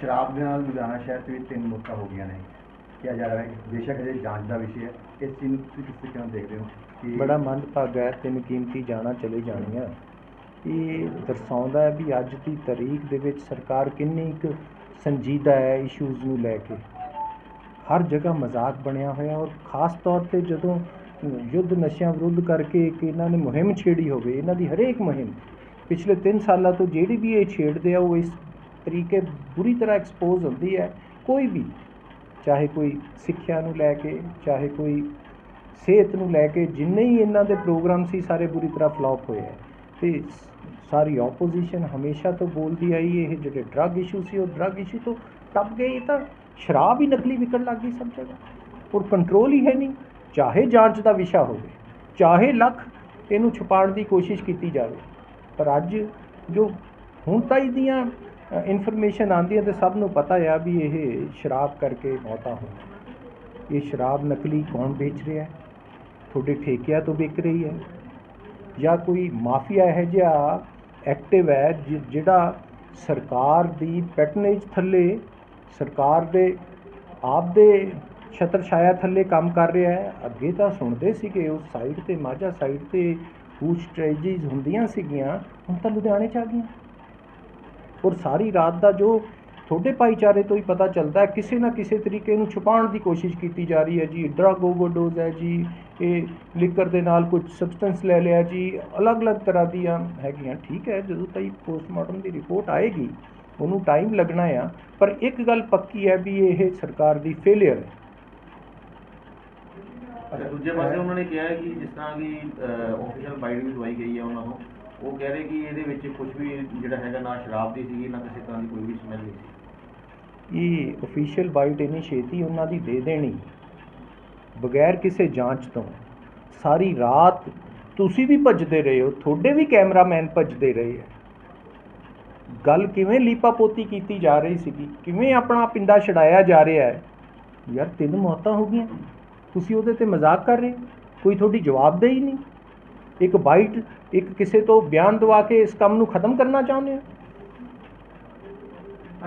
ਸ਼ਰਾਬ ਦੇ ਨਾਲ ਲੁਧਿਆਣਾ ਸ਼ਹਿਰ 'ਚ ਵੀ ਤਿੰਨ ਮੌਤਾਂ ਹੋ ਗਈਆਂ ਨੇ। ਕਿਹਾ ਜਾ ਰਿਹਾ ਹੈ ਬੇਸ਼ੱਕ ਇਹ ਜਾਂਚ ਦਾ ਵਿਸ਼ੇ ਹੈ। ਇਸ ਚੀਜ਼ ਨੂੰ ਤੁਸੀਂ ਕਿਸ ਤਰੀਕੇ ਨਾਲ ਦੇਖਦੇ ਹੋ ਕਿ ਬੜਾ ਮੰਦਭਾਗਾ ਹੈ, ਤਿੰਨ ਕੀਮਤੀ ਜਾਨਾਂ ਚਲੇ ਜਾਣੀਆਂ। ਇਹ ਦਰਸਾਉਂਦਾ ਹੈ ਵੀ ਅੱਜ ਦੀ ਤਾਰੀਖ ਦੇ ਵਿੱਚ ਸਰਕਾਰ ਕਿੰਨੀ ਕੁ ਸੰਜੀਦਾ ਹੈ ਇਸ਼ੂਜ਼ ਨੂੰ ਲੈ ਕੇ। ਹਰ ਜਗ੍ਹਾ ਮਜ਼ਾਕ ਬਣਿਆ ਹੋਇਆ ਔਰ ਖਾਸ ਤੌਰ ਤੇ ਜਦੋਂ ਯੁੱਧ ਨਸ਼ਿਆਂ ਵਿਰੁੱਧ ਕਰਕੇ ਇੱਕ ਇਹਨਾਂ ਨੇ ਮੁਹਿੰਮ ਛੇੜੀ ਹੋਵੇ, ਇਹਨਾਂ ਦੀ ਹਰੇਕ ਮੁਹਿੰਮ ਪਿਛਲੇ 3 ਸਾਲਾਂ ਤੋਂ ਜਿਹੜੀ ਵੀ ਇਹ ਛੇੜਦੇ ਆ, ਉਹ ਇਸ ਤਰੀਕੇ ਬੁਰੀ ਤਰ੍ਹਾਂ ਐਕਸਪੋਜ਼ ਹੁੰਦੀ ਹੈ, ਕੋਈ ਵੀ, ਚਾਹੇ ਕੋਈ ਸਿੱਖਿਆ ਨੂੰ ਲੈ ਕੇ, ਚਾਹੇ ਕੋਈ ਸਿਹਤ ਨੂੰ ਲੈ ਕੇ, ਜਿੰਨੇ ਹੀ ਇਹਨਾਂ ਦੇ ਪ੍ਰੋਗਰਾਮ ਸੀ, ਸਾਰੇ ਬੁਰੀ ਤਰ੍ਹਾਂ ਫਲॉप ਹੋਏ ਹੈ। ਤੇ ਸਾਰੀ ਆਪੋਜੀਸ਼ਨ ਹਮੇਸ਼ਾ ਤੋਂ ਬੋਲਦੀ ਆਈ, ਇਹ ਜਿਹੜੇ ਡਰੱਗ ਇਸ਼ੂ ਸੀ, ਉਹ ਡਰੱਗ ਇਸ਼ੂ ਤੋਂ ਟੱਪ ਗਏ, ਇਹ ਤਾਂ ਸ਼ਰਾਬ ਹੀ ਨਕਲੀ ਵਿਕਣ ਲੱਗ ਗਈ ਸਭ ਜਗ੍ਹਾ। ਔਰ ਕੰਟਰੋਲ ਹੀ ਹੈ ਨਹੀਂ, ਚਾਹੇ ਜਾਂਚ ਦਾ ਵਿਸ਼ਾ ਹੋਵੇ, ਚਾਹੇ ਲੱਖ, ਇਹਨੂੰ ਛੁਪਾਉਣ ਦੀ ਕੋਸ਼ਿਸ਼ ਕੀਤੀ ਜਾਵੇ। ਪਰ ਅੱਜ ਜੋ ਹੁਣ ਤਾਈ ਦੀਆਂ ਇਨਫੋਰਮੇਸ਼ਨ ਆਉਂਦੀਆਂ ਤੇ ਸਭ ਨੂੰ ਪਤਾ ਆ ਵੀ ਇਹ ਸ਼ਰਾਬ ਕਰਕੇ ਮੌਤਾਂ ਹੋਈਆਂ ਇਹ ਸ਼ਰਾਬ ਨਕਲੀ ਕੌਣ ਵੇਚ ਰਿਹਾ ਹੈ? ਤੁਹਾਡੇ ਠੇਕਿਆਂ ਤੋਂ ਵਿਕ ਰਹੀ ਹੈ? ਜਾਂ ਕੋਈ ਮਾਫੀਆ ਹੈ ਜਿਹਾ ਐਕਟਿਵ ਹੈ ਜਿਹੜਾ ਸਰਕਾਰ ਦੀ ਪੈਟਨੇਜ ਥੱਲੇ, ਸਰਕਾਰ ਦੇ, ਆਪ ਦੇ ਛਤਰ ਛਾਇਆ ਥੱਲੇ ਕੰਮ ਕਰ ਰਿਹਾ ਹੈ? ਅੱਗੇ ਤਾਂ ਸੁਣਦੇ ਸੀਗੇ ਉਸ ਸਾਈਡ ਤੇ, ਮਾਝਾ ਸਾਈਡ ਤੇ ਕੁਝ ਸਟ੍ਰੈਟਜੀਜ਼ ਹੁੰਦੀਆਂ ਸੀਗੀਆਂ, ਹੁਣ ਤਾਂ ਲੁਧਿਆਣੇ ਚ ਆ ਗਈਆਂ। ਔਰ ਸਾਰੀ ਰਾਤ ਦਾ ਜੋ ਤੁਹਾਡੇ ਭਾਈਚਾਰੇ ਤੋਂ ਹੀ ਪਤਾ ਚੱਲਦਾ ਹੈ, ਕਿਸੇ ਨਾ ਕਿਸੇ ਤਰੀਕੇ ਨੂੰ ਛੁਪਾਉਣ ਦੀ ਕੋਸ਼ਿਸ਼ ਕੀਤੀ ਜਾ ਰਹੀ ਹੈ ਜੀ। ਡਰਗ ਓਵਰਡੋਜ਼ ਹੈ ਜੀ, ਇਹ ਲਿਕਰ ਦੇ ਨਾਲ ਕੁਝ ਸਬਸਟੈਂਸ ਲੈ ਲਿਆ ਜੀ, ਅਲੱਗ-ਅਲੱਗ ਤਰ੍ਹਾਂ ਦੀਆਂ ਹੈਗੀਆਂ। ਠੀਕ ਹੈ, ਜਦੋਂ ਤਾਈ ਪੋਸਟਮਾਰਟਮ ਦੀ ਰਿਪੋਰਟ ਆਏਗੀ, ਉਹਨੂੰ ਟਾਈਮ ਲੱਗਣਾ ਆ, ਪਰ ਇੱਕ ਗੱਲ ਪੱਕੀ ਹੈ ਵੀ ਇਹ ਸਰਕਾਰ ਦੀ ਫੇਲਿਅਰ ਹੈ। ਦੂਜੇ ਪਾਸੇ ਉਹਨਾਂ ਨੇ ਕਿਹਾ ਕਿ ਜਿਸ ਤਰ੍ਹਾਂ ਕਿ ਆਫੀਸ਼ੀਅਲ ਬਾਈਟ ਵੀ ਦਵਾਈ ਗਈ ਹੈ ਉਹਨਾਂ ਤੋਂ। ਉਹ ਕਹਿ ਰਹੇ ਕਿ ਇਹਦੇ ਵਿੱਚ ਕੁਝ ਵੀ ਜਿਹੜਾ ਹੈਗਾ ਨਾ ਸ਼ਰਾਬ ਦੀ ਸੀਗੀ, ਨਾ ਕਿਸੇ ਤਰ੍ਹਾਂ ਦੀ ਕੋਈ ਵੀ ਸਮੈਲ ਨਹੀਂ ਸੀ। ਇਹ ਅਫੀਸ਼ੀਅਲ ਬਾਈਟ ਇੰਨੀ ਛੇਤੀ ਉਹਨਾਂ ਦੀ ਦੇ ਦੇਣੀ? ਬਗੈਰ ਕਿਸੇ ਜਾਂਚ ਤੋਂ। ਸਾਰੀ ਰਾਤ ਤੁਸੀਂ ਵੀ ਭੱਜਦੇ ਰਹੇ ਹੋ, ਤੁਹਾਡੇ ਵੀ ਕੈਮਰਾਮੈਨ ਭੱਜਦੇ ਰਹੇ ਹੈ। ਗੱਲ ਕਿਵੇਂ ਲੀਪਾਪੋਤੀ ਕੀਤੀ ਜਾ ਰਹੀ ਸੀਗੀ? ਕਿਵੇਂ ਆਪਣਾ ਪਿੰਡਾ ਛਡਾਇਆ ਜਾ ਰਿਹਾ ਹੈ? ਯਾਰ ਤਿੰਨ ਮੌਤਾਂ ਹੋ ਗਈਆਂ। ਤੁਸੀਂ ਉਹਦੇ ਤੇ ਮਜ਼ਾਕ ਕਰ ਰਹੇ ਹੋ? ਕੋਈ ਤੁਹਾਡੀ ਜਵਾਬਦੇਹੀ ਨਹੀਂ? ਇੱਕ ਬਾਈਟ ਇੱਕ ਕਿਸੇ ਤੋਂ ਬਿਆਨ ਦਵਾ ਕੇ ਇਸ ਕੰਮ ਨੂੰ ਖਤਮ ਕਰਨਾ ਚਾਹੁੰਦੇ ਹੋ?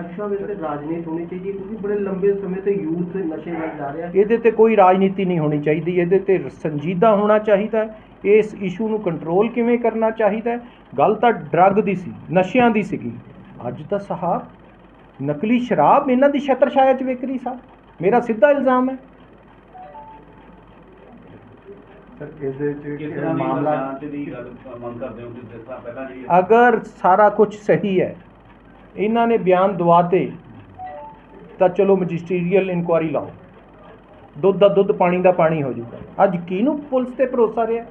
ਅੱਛਾ ਤੇ ਰਾਜਨੀਤੀ ਹੋਣੀ ਚਾਹੀਦੀ ਹੈ ਕਿਉਂਕਿ ਬੜੇ ਲੰਬੇ ਸਮੇਂ ਤੋਂ ਯੂਥ ਨਸ਼ੇ ਵੱਲ ਜਾ ਰਿਹਾ ਇਹਦੇ ਤੇ ਕੋਈ ਰਾਜਨੀਤੀ ਨਹੀਂ ਹੋਣੀ ਚਾਹੀਦੀ ਇਹਦੇ ਤੇ ਸੰਜੀਦਾ ਹੋਣਾ ਚਾਹੀਦਾ। ਇਸ ਇਸ਼ੂ ਨੂੰ ਕੰਟਰੋਲ ਕਿਵੇਂ ਕਰਨਾ ਚਾਹੀਦਾ। ਗੱਲ ਤਾਂ ਡਰੱਗ ਦੀ ਸੀ ਨਸ਼ਿਆਂ ਦੀ ਸੀਗੀ। ਅੱਜ ਤਾਂ ਸਾਹਬ ਨਕਲੀ ਸ਼ਰਾਬ ਇਹਨਾਂ ਦੀ ਛਤਰ ਛਾਇਆ 'ਚ ਵਿਕ ਰਹੀ ਸਾਹਿਬ ਮੇਰਾ ਸਿੱਧਾ ਇਲਜ਼ਾਮ ਹੈ। ਇਸ ਦੇ ਵਿੱਚ ਕਿਸ ਕਿਹੜਾ ਤਰ੍ਹਾਂ ਦੀ ਮਾਮਲਾ ਜਾਂਚ ਦੀ ਗੱਲ ਮੰਗ ਕਰਦੇ ਹੋ ਕਿ ਜਿਸ ਤਰ੍ਹਾਂ ਪਹਿਲਾਂ ਜਿਹੜੀ ਅਗਰ ਸਾਰਾ ਕੁਝ ਸਹੀ ਹੈ ਇਹਨਾਂ ਨੇ ਬਿਆਨ ਦਵਾਤੇ ਤਾਂ ਚਲੋ ਮੈਜਿਸਟਰੀਅਲ ਇਨਕੁਆਰੀ ਲਾਓ। ਦੁੱਧ ਦਾ ਦੁੱਧ ਪਾਣੀ ਦਾ ਪਾਣੀ ਹੋ ਜਾਊਗਾ ਅੱਜ ਕਿਹਨੂੰ ਪੁਲਿਸ ਤੇ ਭਰੋਸਾ ਰਿਹਾ?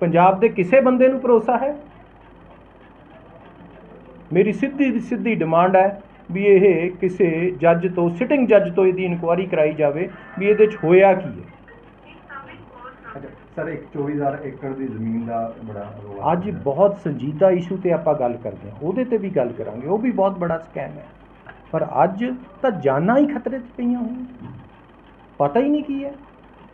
ਪੰਜਾਬ ਦੇ ਕਿਸੇ ਬੰਦੇ ਨੂੰ ਭਰੋਸਾ ਹੈ? ਮੇਰੀ ਸਿੱਧੀ ਦੀ ਸਿੱਧੀ ਡਿਮਾਂਡ ਹੈ ਵੀ ਇਹ ਕਿਸੇ ਜੱਜ ਤੋਂ ਸਿਟਿੰਗ ਜੱਜ ਤੋਂ ਇਹਦੀ ਇਨਕੁਆਰੀ ਕਰਾਈ ਜਾਵੇ ਵੀ ਇਹਦੇ 'ਚ ਹੋਇਆ ਕੀ ਹੈ। ਸਰ ਇੱਕ 24000 ਏਕੜ ਦੀ ਜ਼ਮੀਨ ਦਾ ਬੜਾ ਰੌਲਾ ਅੱਜ ਬਹੁਤ ਸੰਜੀਦਾ ਇਸ਼ੂ ਤੇ ਆਪਾਂ ਗੱਲ ਕਰਦੇ ਹਾਂ। ਉਹਦੇ ਤੇ ਵੀ ਗੱਲ ਕਰਾਂਗੇ। ਉਹ ਵੀ ਬਹੁਤ ਬੜਾ ਸਕੈਮ ਹੈ। ਪਰ ਅੱਜ ਤਾਂ ਜਾਨਾਂ ਹੀ ਖਤਰੇ 'ਚ ਪਈਆਂ ਹੋਈਆਂ। ਪਤਾ ਹੀ ਨਹੀਂ ਕੀ ਹੈ।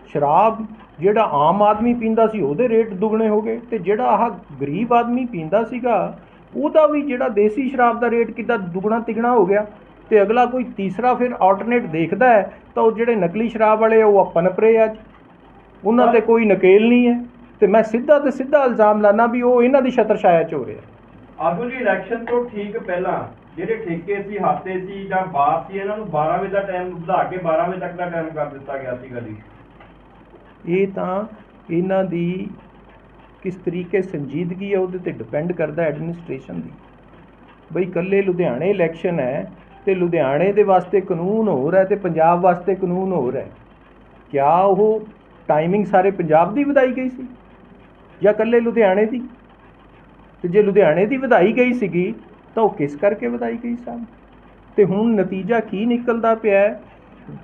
ਸ਼ਰਾਬ ਜਿਹੜਾ ਆਮ ਆਦਮੀ ਪੀਂਦਾ ਸੀ ਉਹਦੇ ਰੇਟ ਦੁੱਗਣੇ ਹੋ ਗਏ ਤੇ ਜਿਹੜਾ ਆਹ ਗਰੀਬ ਆਦਮੀ ਪੀਂਦਾ ਸੀਗਾ ਉਹਦਾ ਵੀ ਜਿਹੜਾ ਦੇਸੀ ਸ਼ਰਾਬ ਦਾ ਰੇਟ ਕਿੱਦਾਂ ਦੁੱਗਣਾ ਤਿਗਣਾ ਹੋ ਗਿਆ ਤੇ ਅਗਲਾ ਕੋਈ ਤੀਸਰਾ ਫਿਰ ਆਲਟਰਨੇਟ ਦੇਖਦਾ ਹੈ ਤਾਂ ਉਹ ਜਿਹੜੇ ਨਕਲੀ ਸ਼ਰਾਬ ਵਾਲੇ ਉਹ ਪਨਪ ਰਹੇ ਅੱਜ। ਉਹਨਾਂ ਤੇ ਕੋਈ ਨਕੇਲ ਨਹੀਂ ਹੈ ਤੇ ਮੈਂ ਸਿੱਧਾ ਤੇ ਸਿੱਧਾ ਇਲਜ਼ਾਮ ਲਾਣਾ ਵੀ ਉਹ ਇਹਨਾਂ ਦੀ ਛਤਰ ਛਾਇਆ 'ਚ ਹੋ ਰਿਹਾ। ਆਗੂ ਜੀ ਇਲੈਕਸ਼ਨ ਤੋਂ ਠੀਕ ਪਹਿਲਾਂ ਜਿਹੜੇ ਠੇਕੇ ਸੀ ਹਫ਼ਤੇ ਸੀ ਜਾਂ ਬਾਰ ਸੀ ਇਹਨਾਂ ਨੂੰ 12 ਵਜੇ ਦਾ ਟਾਈਮ ਵਧਾ ਕੇ 12 ਵਜੇ ਤੱਕ ਦਾ ਟਾਈਮ ਕਰ ਦਿੱਤਾ ਗਿਆ ਸੀਗਾ ਜੀ ਇਹ ਤਾਂ ਇਹਨਾਂ ਦੀ ਕਿਸ ਤਰੀਕੇ ਸੰਜੀਦਗੀ ਹੈ ਉਹਦੇ ਤੇ ਡਿਪੈਂਡ ਕਰਦਾ ਐਡਮਿਨਿਸਟ੍ਰੇਸ਼ਨ ਦੀ। ਬਈ ਕੱਲੇ ਲੁਧਿਆਣੇ ਇਲੈਕਸ਼ਨ ਹੈ ਤੇ ਲੁਧਿਆਣੇ ਦੇ ਵਾਸਤੇ ਕਾਨੂੰਨ ਹੋਰ ਹੈ ਤੇ ਪੰਜਾਬ ਵਾਸਤੇ ਕਾਨੂੰਨ ਹੋਰ ਹੈ। ਕਿਆ ਉਹ ਟਾਈਮਿੰਗ ਸਾਰੇ ਪੰਜਾਬ ਦੀ ਵਧਾਈ ਗਈ ਸੀ ਜਾਂ ਕੱਲੇ ਲੁਧਿਆਣੇ ਦੀ? ਤੇ ਜੇ ਲੁਧਿਆਣੇ ਦੀ ਵਧਾਈ ਗਈ ਸੀਗੀ ਤਾਂ ਉਹ ਕਿਸ ਕਰਕੇ ਵਧਾਈ ਗਈ ਸਨ? ਤੇ ਹੁਣ ਨਤੀਜਾ ਕੀ ਨਿਕਲਦਾ ਪਿਆ ਹੈ?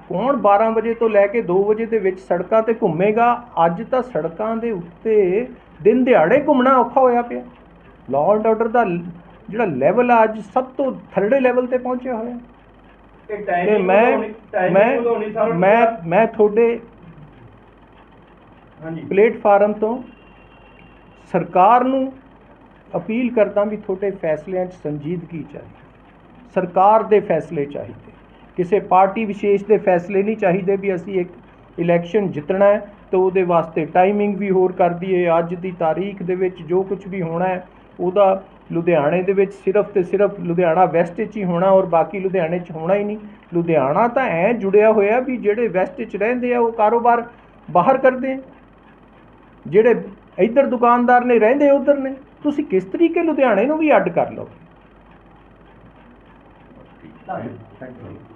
ਕੌਣ 12 ਵਜੇ ਤੋਂ ਲੈ ਕੇ 2 ਵਜੇ ਦੇ ਵਿੱਚ ਸੜਕਾਂ ਤੇ ਘੁੰਮੇਗਾ? ਅੱਜ ਤਾਂ ਸੜਕਾਂ ਦੇ ਉੱਤੇ ਦਿਨ ਦਿਹਾੜੇ ਘੁੰਮਣਾ ਔਖਾ ਹੋਇਆ ਪਿਆ। ਲਾਅ ਐਂਡ ਆਰਡਰ ਦਾ ਜਿਹੜਾ ਲੈਵਲ ਆ ਅੱਜ ਸਭ ਤੋਂ ਥਰਡੇ ਲੈਵਲ ਤੇ ਪਹੁੰਚਿਆ ਹੋਇਆ। ਤੇ ਮੈਂ ਮੈਂ ਮੈਂ ਮੈਂ ਤੁਹਾਡੇ ਪਲੇਟਫਾਰਮ ਤੋਂ ਸਰਕਾਰ ਨੂੰ ਅਪੀਲ ਕਰਦਾ ਵੀ ਤੁਹਾਡੇ ਫੈਸਲਿਆਂ 'ਚ ਸੰਜੀਦਗੀ ਚਾਹੀਦੀ? ਸਰਕਾਰ ਦੇ ਫੈਸਲੇ ਚਾਹੀਦੇ। ਕਿਸੇ ਪਾਰਟੀ ਵਿਸ਼ੇਸ਼ ਦੇ ਫੈਸਲੇ ਨਹੀਂ ਚਾਹੀਦੇ ਵੀ ਅਸੀਂ ਇੱਕ ਇਲੈਕਸ਼ਨ ਜਿੱਤਣਾ ਹੈ ਤਾਂ ਉਹਦੇ ਵਾਸਤੇ ਟਾਈਮਿੰਗ ਵੀ ਹੋਰ ਕਰ ਦਈਏ। ਅੱਜ ਦੀ ਤਾਰੀਖ ਦੇ ਵਿੱਚ ਜੋ ਕੁਝ ਵੀ ਹੋਣਾ ਹੈ, ਉਹਦਾ ਲੁਧਿਆਣੇ ਦੇ ਵਿੱਚ ਸਿਰਫ ਤੇ ਸਿਰਫ ਲੁਧਿਆਣਾ ਵੈਸਟ 'ਚ ਹੀ ਹੋਣਾ ਔਰ ਬਾਕੀ ਲੁਧਿਆਣੇ 'ਚ ਹੋਣਾ ਹੀ ਨਹੀਂ। ਲੁਧਿਆਣਾ ਤਾਂ ਐ ਜੁੜਿਆ ਹੋਇਆ ਵੀ ਜਿਹੜੇ ਵੈਸਟ 'ਚ ਰਹਿੰਦੇ ਆ, ਉਹ ਕਾਰੋਬਾਰ ਬਾਹਰ ਕਰਦੇ ਜਿਹੜੇ ਇੱਧਰ ਦੁਕਾਨਦਾਰ ਨੇ ਰਹਿੰਦੇ ਉਧਰ ਨੇ, ਤੁਸੀਂ ਕਿਸ ਤਰੀਕੇ ਲੁਧਿਆਣੇ ਨੂੰ ਵੀ ਅੱਡ ਕਰ ਲਓ ਥੈਂਕ ਯੂ